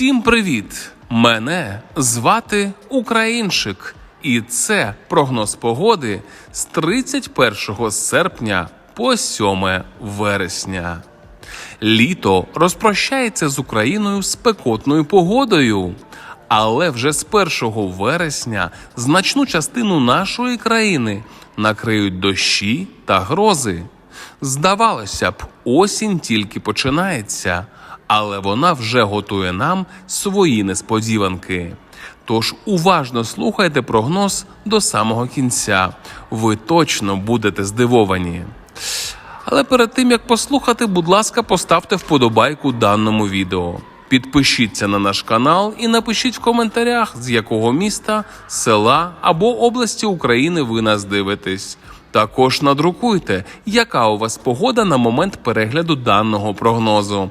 Всім привіт! Мене звати Українчик, і це прогноз погоди з 31 серпня по 7 вересня. Літо розпрощається з Україною спекотною погодою. Але вже з 1 вересня значну частину нашої країни накриють дощі та грози. Здавалося б, осінь тільки починається, але вона вже готує нам свої несподіванки. Тож уважно слухайте прогноз до самого кінця. Ви точно будете здивовані. Але перед тим як послухати, будь ласка, поставте вподобайку даному відео. Підпишіться на наш канал і напишіть в коментарях, з якого міста, села або області України ви нас дивитесь. Також надрукуйте, яка у вас погода на момент перегляду даного прогнозу.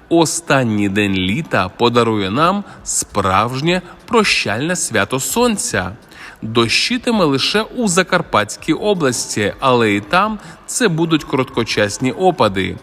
Останній день літа подарує нам справжнє прощальне свято сонця. Дощитиме лише у Закарпатській області, але і там це будуть короткочасні опади.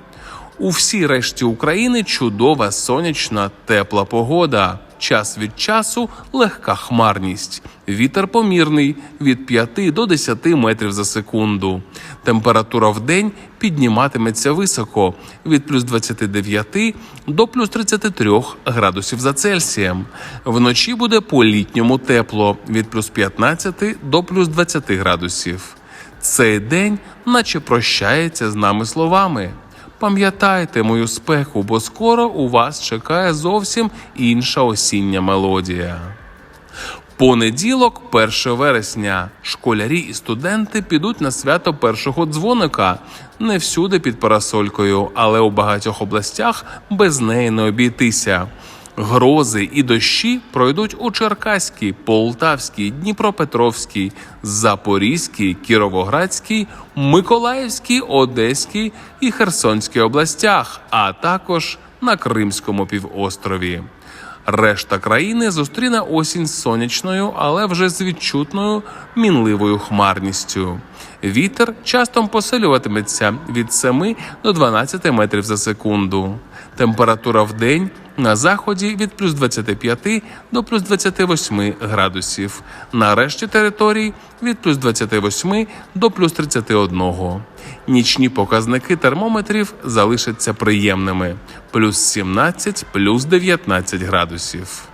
У всій решті України чудова сонячна тепла погода. Час від часу легка хмарність. Вітер помірний від 5 до 10 метрів за секунду. Температура в день підніматиметься високо від плюс 29 до плюс 33 градусів за Цельсієм. Вночі буде по літньому тепло від плюс 15 до плюс 20 градусів. Цей день, наче прощається з нами словами. Пам'ятайте мою спеку, бо скоро у вас чекає зовсім інша осіння мелодія. Понеділок, 1 вересня, школярі і студенти підуть на свято першого дзвоника. Не всюди під парасолькою, але у багатьох областях без неї не обійтися. Грози і дощі пройдуть у Черкаській, Полтавській, Дніпропетровській, Запорізькій, Кіровоградській, Миколаївській, Одеській і Херсонській областях, а також на Кримському півострові. Решта країни зустріне осінь сонячною, але вже з відчутною мінливою хмарністю. Вітер часто посилюватиметься від 7 до 12 метрів за секунду. Температура в день на заході від плюс 25 до плюс 28 градусів. На решті територій від плюс 28 до плюс 31. Нічні показники термометрів залишаться приємними: плюс 17, плюс 19 градусів.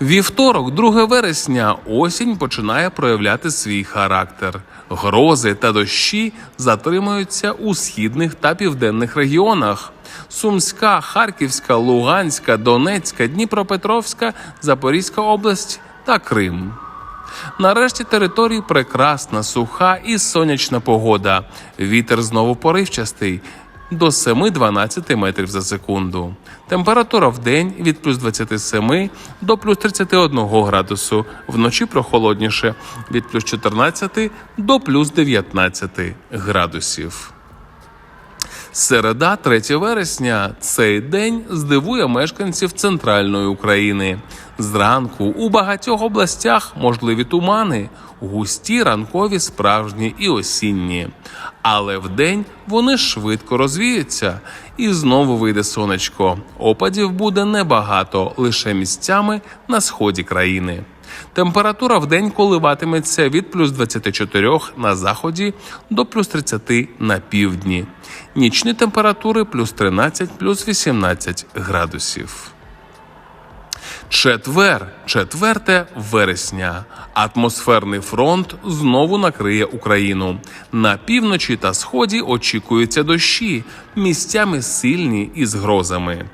Вівторок, 2 вересня, осінь починає проявляти свій характер. Грози та дощі затримуються у східних та південних регіонах. Сумська, Харківська, Луганська, Донецька, Дніпропетровська, Запорізька область та Крим. Нарешті території прекрасна, суха і сонячна погода. Вітер знову поривчастий до 7-12 метрів за секунду. Температура в день від плюс 27 до плюс 31 градусу, вночі прохолодніше від плюс 14 до плюс 19 градусів. Середа, 3 вересня, цей день здивує мешканців центральної України. Зранку у багатьох областях можливі тумани, густі ранкові, справжні і осінні. Але вдень вони швидко розвіються, і знову вийде сонечко. Опадів буде небагато, лише місцями на сході країни. Температура в день коливатиметься від плюс 24 на заході до плюс 30 на півдні. Нічні температури плюс 13, плюс 18 градусів. Четвер, 4 вересня. Атмосферний фронт знову накриє Україну. На півночі та сході очікуються дощі, місцями сильні і з грозами.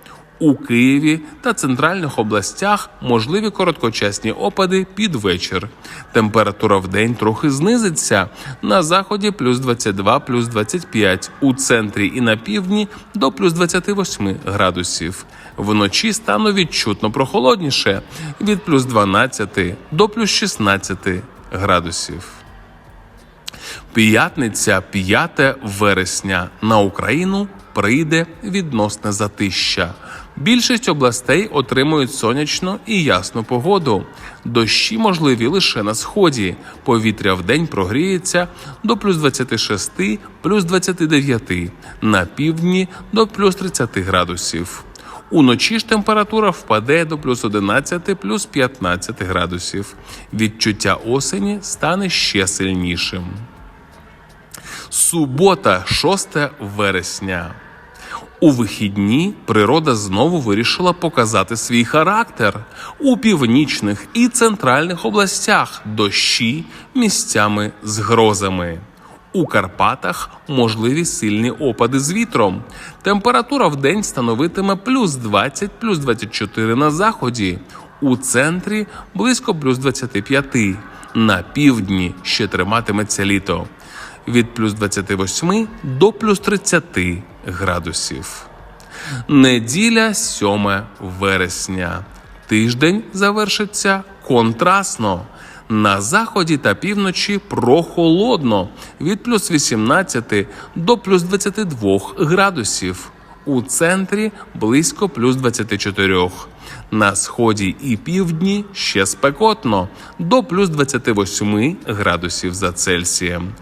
У Києві та центральних областях можливі короткочасні опади під вечір. Температура в день трохи знизиться. На заході плюс 22, плюс 25, у центрі і на півдні до плюс 28 градусів. Вночі стане відчутно прохолодніше від плюс 12 до плюс 16 градусів. П'ятниця 5 вересня на Україну прийде відносне затища. Більшість областей отримують сонячну і ясну погоду. Дощі можливі лише на сході. Повітря в день прогріється до плюс 26, плюс 29, на півдні до плюс 30 градусів. Уночі ж температура впаде до плюс 11, плюс 15 градусів. Відчуття осені стане ще сильнішим. Субота, 6 вересня. У вихідні природа знову вирішила показати свій характер у північних і центральних областях дощі місцями з грозами. У Карпатах можливі сильні опади з вітром. Температура в день становитиме плюс 20, плюс 24 на заході. У центрі близько плюс 25. На півдні ще триматиметься літо від плюс 28 до плюс 30 градусів. Неділя 7 вересня. Тиждень завершиться контрастно. На заході та півночі прохолодно від плюс 18 до плюс 22 градусів. У центрі близько плюс 24. На сході і півдні ще спекотно до плюс 28 градусів за Цельсієм.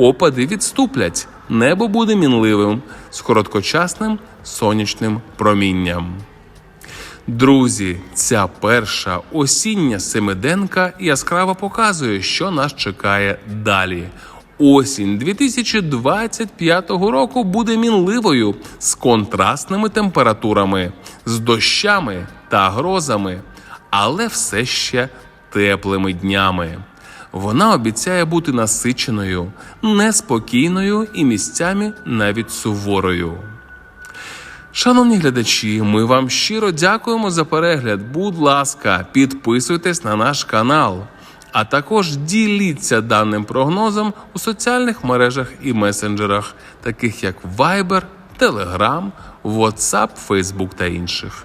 Опади відступлять, небо буде мінливим з короткочасним сонячним промінням. Друзі, ця перша осіння семиденка яскраво показує, що нас чекає далі. Осінь 2025 року буде мінливою з контрастними температурами, з дощами та грозами, але все ще теплими днями. Вона обіцяє бути насиченою, неспокійною і місцями навіть суворою. Шановні глядачі, ми вам щиро дякуємо за перегляд. Будь ласка, підписуйтесь на наш канал, а також діліться даним прогнозом у соціальних мережах і месенджерах, таких як Viber, Telegram, WhatsApp, Facebook та інших.